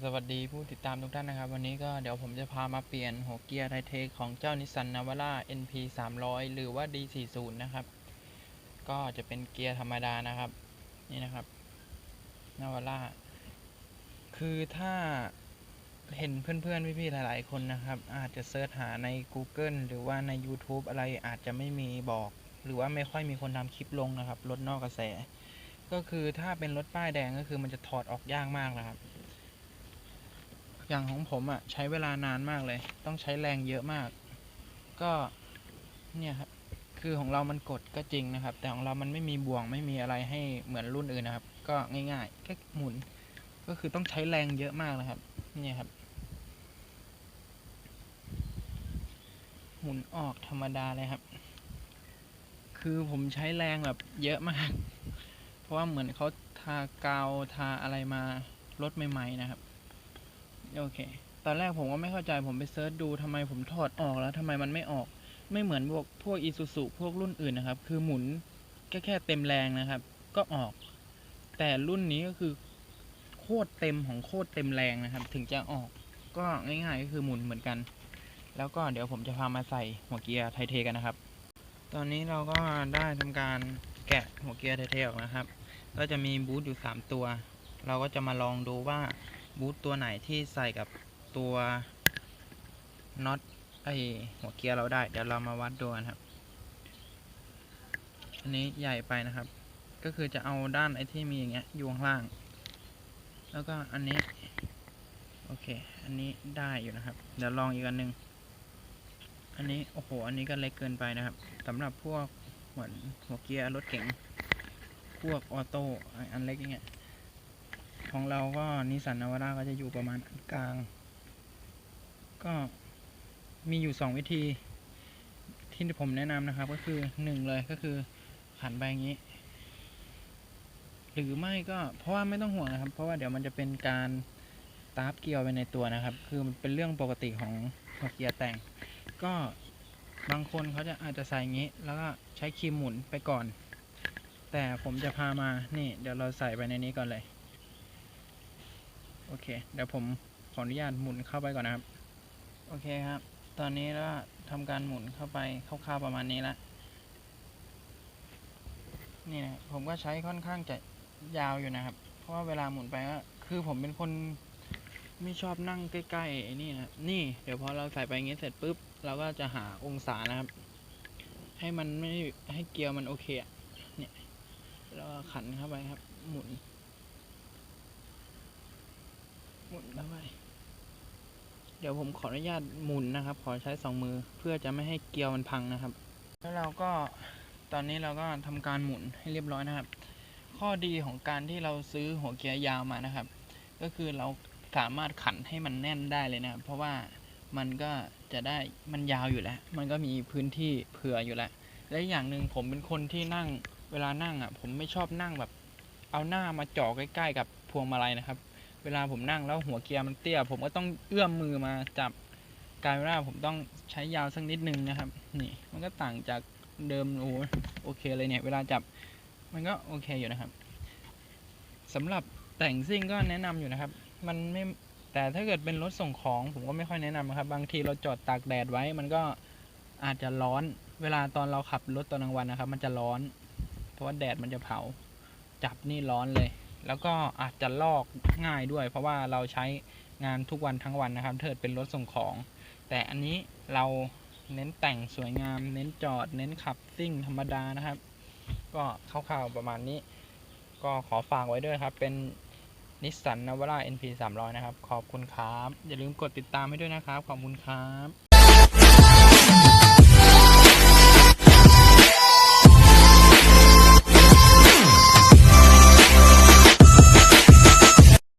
สวัสดีผู้ติดตามทุกท่านนะครับ วันนี้ก็เดี๋ยวผมจะพามาเปลี่ยนหัวเกียร์ไทเทคของเจ้านิสสันนาวาร่า NP 300หรือว่า D40 นะครับ ก็จะเป็นเกียร์ธรรมดานะครับ นี่นะครับนาวาร่าคือถ้าเห็นเพื่อนๆ พี่ๆ หลายๆ คนนะครับ อาจจะเซิร์ชหาใน Google หรือว่าใน YouTube อะไรอาจจะไม่มีบอก หรือว่าไม่ค่อยมีคนทำคลิปลงนะครับรถนอกกระแส ก็คือถ้าเป็นรถป้ายแดงก็คือมันจะถอดออกยากมากนะครับ อย่างของผมอะ่ะ ใช้เวลานานมากเลย ต้องใช้แรงเยอะมาก ก็เนี่ยครับคือของเรามันกดก็จริงนะครับ แต่ของเรามันไม่มีบ่วงไม่มีอะไรให้เหมือนรุ่นอื่นนะครับ ก็ง่ายๆแค่หมุน ก็คือต้องใช้แรงเยอะมากนะครับเนี่ยครับ หมุนออกธรรมดาเลยครับ คือผมใช้แรงแบบเยอะมาก เพราะว่าเหมือนเขาทากาวทาอะไรมารถใหม่ ๆ นะครับ โอเค ตอนแรกผมก็ไม่เข้าใจผมไปเซิร์ชดูทำไมผมถอดออกแล้วทำไมมันไม่ออก ไม่เหมือนพวกพวกอีซูซุพวกรุ่นอื่นนะครับ คือหมุนแค่แค่เต็มแรงนะครับ ก็ออก แต่รุ่นนี้ก็คือโคตรเต็มของโคตรเต็มแรงนะครับ ถึงจะออก ก็ง่ายๆก็คือหมุนเหมือนกัน แล้วก็เดี๋ยวผมจะพามาใส่หัวเกียร์ไทเทกันนะครับ ตอนนี้เราก็ได้ทำการแกะหัวเกียร์ไทเทออกนะครับ ก็จะมีบูทอยู่ 3 ตัว เราก็จะมาลองดูว่า บูทตัวไหนที่ใส่กับตัวน็อตไอหัวเกียร์เราได้ เดี๋ยวเรามาวัดดูกันครับ อันนี้ใหญ่ไปนะครับ ก็คือจะเอาด้านไอที่มีอย่างเงี้ยอยู่ข้างล่าง แล้วก็อันนี้ โอเค อันนี้ได้อยู่นะครับ เดี๋ยวลองอีกอันหนึ่งอันนี้ โอ้โห อันนี้ก็เล็กเกินไปนะครับสำหรับพวกเหมือนหัวเกียร์รถเก๋ง พวกออโต้ อันเล็กอย่างเงี้ย ของเราก็นิสสันนาวาร่าก็จะอยู่ประมาณกลาง ก็มีอยู่สองวิธีที่ผมแนะนำนะครับ ก็คือหนึ่งเลยก็คือหันไปอย่างนี้ หรือไม่ก็เพราะว่าไม่ต้องห่วงนะครับ เพราะว่าเดี๋ยวมันจะเป็นการตาร์ฟเกียร์ไปในตัวนะครับ คือมันเป็นเรื่องปกติของหัวเกียร์แต่ง ก็บางคนเขาจะอาจจะใส่อย่างนี้ แล้วก็ใช้ครีมหมุนไปก่อน แต่ผมจะพามานี่ เดี๋ยวเราใส่ไปในนี้ก่อนเลย โอเค เดี๋ยวผมขออนุญาตหมุนเข้าไปก่อนนะครับ โอเคครับ ตอนนี้ก็ทำการหมุนเข้าไปคร่าวๆประมาณนี้ละนี่นะผมก็ใช้ค่อนข้างจะยาวอยู่นะครับ เพราะว่าเวลาหมุนไปก็คือผมเป็นคนไม่ชอบนั่งใกล้ๆไอ้นี่นะนี่เดี๋ยวพอเราใส่ไปอย่างงี้เสร็จปุ๊บเราก็จะหาองศานะครับ ให้มันไม่ให้เกียร์มันโอเคเนี่ยแล้วขันเข้าไปครับ หมุน หมุนเข้าไปเดี๋ยวผมขออนุญาตหมุนนะครับ ขอใช้สองมือเพื่อจะไม่ให้เกลียวมันพังนะครับ แล้วเราก็ตอนนี้เราก็ทำการหมุนให้เรียบร้อยนะครับ ข้อดีของการที่เราซื้อหัวเกียร์ยาวมานะครับ ก็คือเราสามารถขันให้มันแน่นได้เลยนะครับ เพราะว่ามันก็จะได้มันยาวอยู่แล้ว มันก็มีพื้นที่เผื่ออยู่แล้ว และอีกอย่างหนึ่งผมเป็นคนที่นั่งเวลานั่งอะ ผมไม่ชอบนั่งแบบ เอาหน้ามาจ่อใกล้ ๆ กับพวงมาลัยนะครับ เวลาผมนั่งแล้วหัวเกียร์มันเตี้ย ผมก็ต้องเอื้อมมือมาจับกลายเป็นว่าผมต้องใช้ยาวสักนิดนึงนะครับ นี่มันก็ต่างจากเดิมโอ้โหโอเคเลยเนี่ย เวลาจับมันก็โอเคอยู่นะครับสำหรับแต่งซิ่งก็แนะนำอยู่นะครับ มันไม่แต่ถ้าเกิดเป็นรถส่งของ ผมก็ไม่ค่อยแนะนำนะครับ บางทีเราจอดตากแดดไว้ มันก็อาจจะร้อน เวลาตอนเราขับรถตอนกลางวันนะครับ มันจะร้อน เพราะว่าแดดมันจะเผา จับนี่ร้อนเลย แล้วก็อาจจะลอกง่ายด้วย เพราะว่าเราใช้งานทุกวันทั้งวันนะครับ เถิดเป็นรถส่งของ แต่อันนี้เราเน้นแต่งสวยงาม เน้นจอด เน้นขับซิ่งธรรมดานะครับ ก็คร่าวๆประมาณนี้ ก็ขอฝากไว้ด้วยครับ เป็นนิสสันนาวาร่า NP 300 นะครับ ขอบคุณครับ อย่าลืมกดติดตามให้ด้วยนะครับ ขอบคุณครับ